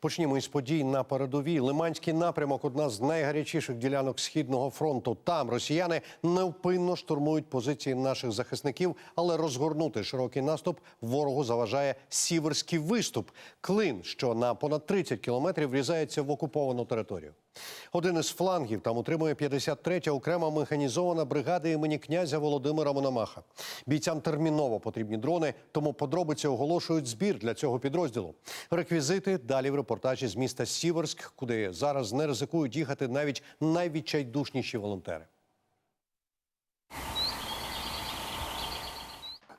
Почнімо із подій на передовій. Лиманський напрямок одна з найгарячіших ділянок східного фронту. Там росіяни невпинно штурмують позиції наших захисників, але розгорнути широкий наступ ворогу заважає сіверський виступ. Клин, що на понад 30 кілометрів врізається в окуповану територію. Один із флангів там утримує 53-я окрема механізована бригада імені князя Володимира Мономаха. Бійцям терміново потрібні дрони, тому подробиці оголошують збір для цього підрозділу. Реквізити далі в репортажі з міста Сіверськ, куди зараз не ризикують їхати навіть найвідчайдушніші волонтери.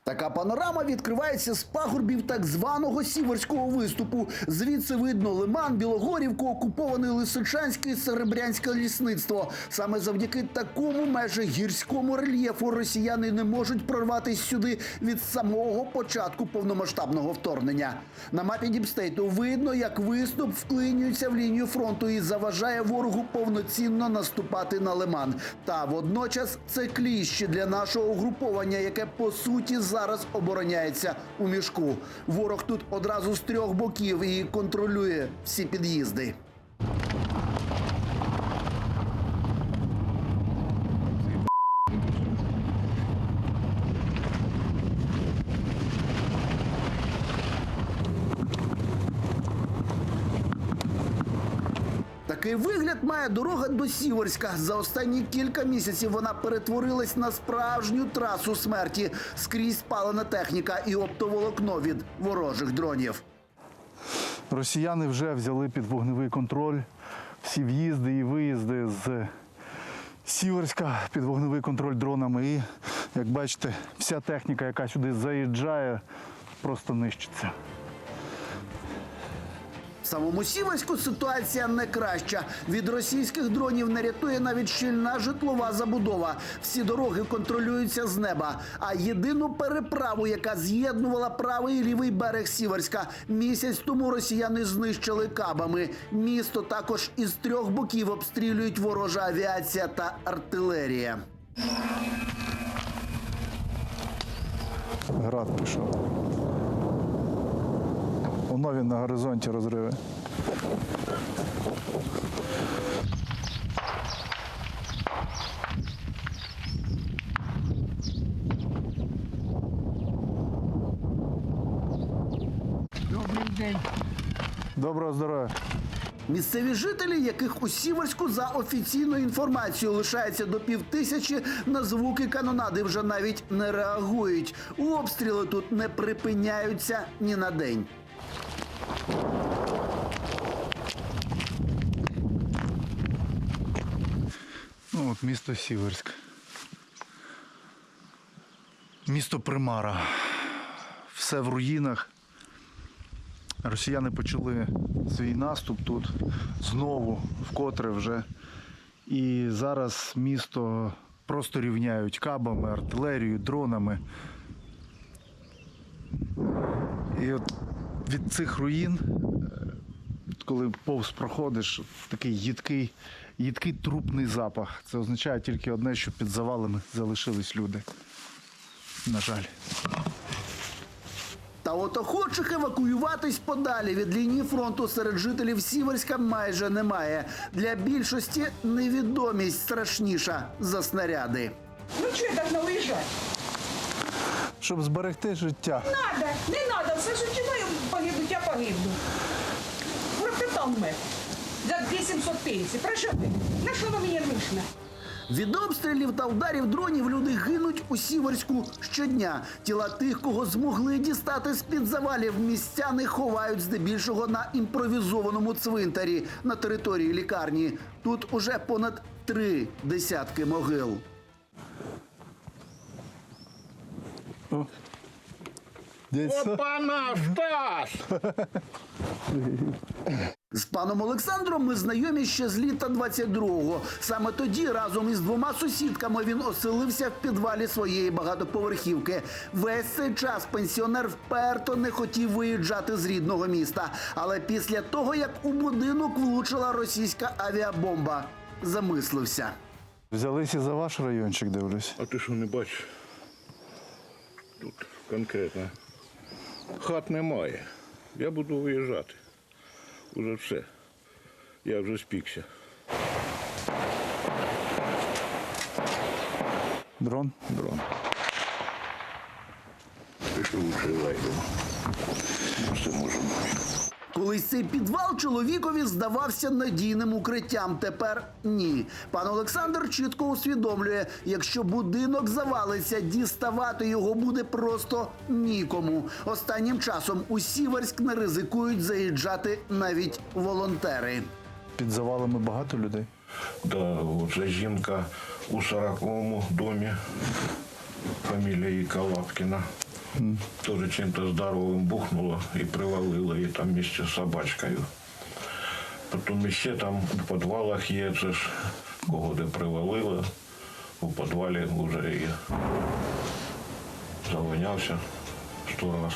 Така панорама відкривається з пагорбів так званого сіверського виступу. Звідси видно Лиман, Білогорівку, окупований Лисичанське і Серебрянське лісництво. Саме завдяки такому майже гірському рельєфу росіяни не можуть прорватися сюди від самого початку повномасштабного вторгнення. На мапі Діпстейту видно, як виступ вклинюється в лінію фронту і заважає ворогу повноцінно наступати на Лиман. Та водночас це кліщі для нашого угруповання, яке по суті зараз обороняється у мішку. Ворог тут одразу з трьох боків і контролює всі під'їзди. Такий вигляд має дорога до Сіверська. За останні кілька місяців вона перетворилась на справжню трасу смерті. Скрізь спалена техніка і оптоволокно від ворожих дронів. Росіяни вже взяли під вогневий контроль всі в'їзди і виїзди з Сіверська під вогневий контроль дронами. І, як бачите, вся техніка, яка сюди заїжджає, просто нищиться. Самому Сіверську ситуація не краща. Від російських дронів не рятує навіть щільна житлова забудова. Всі дороги контролюються з неба. А єдину переправу, яка з'єднувала правий і лівий берег Сіверська, місяць тому росіяни знищили кабами. Місто також із трьох боків обстрілюють ворожа авіація та артилерія. Град пішов. Воно він на горизонті розриви. Добрий день. Доброго здоров'я. Місцеві жителі, яких у Сіверську за офіційною інформацією лишається до півтисячі, на звуки канонади вже навіть не реагують. Обстріли тут не припиняються ні на день. Ну, от місто Сіверськ. Місто Примара. Все в руїнах. Росіяни почали свій наступ тут знову, вкотре вже. І зараз місто просто рівняють кабами, артилерією, дронами. І от від цих руїн, е, коли повз проходиш, такий їдкий, їдкий трупний запах. Це означає тільки одне, що під завалами залишились люди. На жаль. Та от охочих евакуюватись подалі від лінії фронту серед жителів Сіверська майже немає. Для більшості невідомість страшніша за снаряди. Ну я должна уезжать? Щоб зберегти життя. Надо, не надо, все ж я погибнуть, я погибну. Пропитав мене за 2700 пенсій. Про що ти? На що воно мені нужно? Від обстрілів та ударів дронів люди гинуть у Сіверську щодня. Тіла тих, кого змогли дістати з-під завалів, містяни ховають здебільшого на імпровізованому цвинтарі на території лікарні. Тут уже понад три десятки могил. Дядь Опана, Стас! З паном Олександром ми знайомі ще з літа 22-го. Саме тоді разом із двома сусідками він оселився в підвалі своєї багатоповерхівки. Весь цей час пенсіонер вперто не хотів виїжджати з рідного міста. Але після того, як у будинок влучила російська авіабомба, замислився. Взялися за ваш райончик, дивлюсь. А ти що не бачиш? Тут конкретно. Хат немає. Я буду виїжджати. Уже все. Я вже спікся. Дрон. Дрон. Пішов лучше зайдемо. Все може бути. Колись цей підвал чоловікові здавався надійним укриттям. Тепер ні. Пан Олександр чітко усвідомлює, якщо будинок завалиться, діставати його буде просто нікому. Останнім часом у Сіверськ не ризикують заїжджати навіть волонтери. Під завалами багато людей. Да, ця жінка у 40-му домі, фамілія її Калапкіна. Тоже чим-то здоровим бухнуло і привалило її там місце з собачкою. Потім ще там у підвалах є, кого де привалило. У підвалі вже і завинявся сто раз.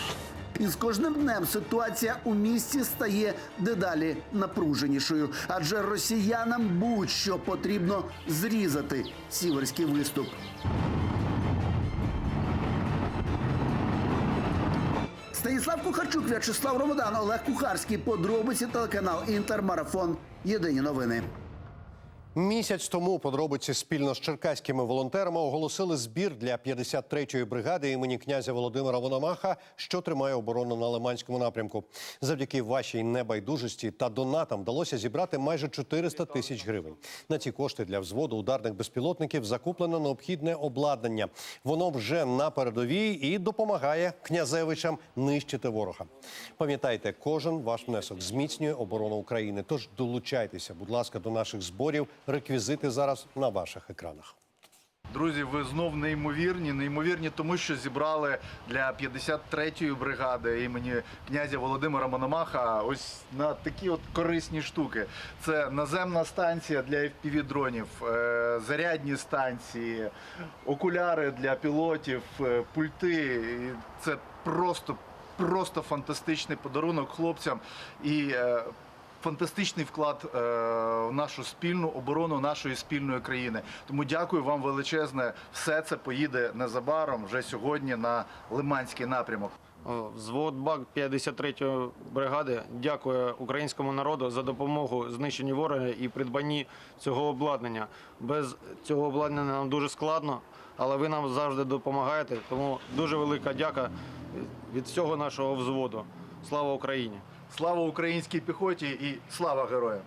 І з кожним днем ситуація у місті стає дедалі напруженішою, адже росіянам будь-що потрібно зрізати сіверський виступ. Станіслав Кухарчук, В'ячеслав Ромодан, Олег Кухарський. Подробиці телеканал Інтермарафон. Єдині новини. Місяць тому подробиці спільно з черкаськими волонтерами оголосили збір для 53-ї бригади імені князя Володимира Вономаха, що тримає оборону на Лиманському напрямку. Завдяки вашій небайдужості та донатам вдалося зібрати майже 400 тисяч гривень. На ці кошти для взводу ударних безпілотників закуплено необхідне обладнання. Воно вже на передовій і допомагає князевичам нищити ворога. Пам'ятайте, кожен ваш внесок зміцнює оборону України. Тож долучайтеся, будь ласка, до наших зборів. Реквізити зараз на ваших екранах. Друзі, ви знов неймовірні. Неймовірні, тому що зібрали для 53-ї бригади імені князя Володимира Мономаха ось на такі от корисні штуки. Це наземна станція для FPV-дронів, е, зарядні станції, окуляри для пілотів, е, пульти. Це просто, просто фантастичний подарунок хлопцям. І е, фантастичний вклад е, в нашу спільну оборону нашої спільної країни. Тому дякую вам величезне. Все це поїде незабаром вже сьогодні на Лиманський напрямок. Взвод БАК 53-ї бригади дякує українському народу за допомогу знищенні ворога і придбанні цього обладнання. Без цього обладнання нам дуже складно, але ви нам завжди допомагаєте. Тому дуже велика дяка від всього нашого взводу. Слава Україні! Слава українській піхоті і слава героям!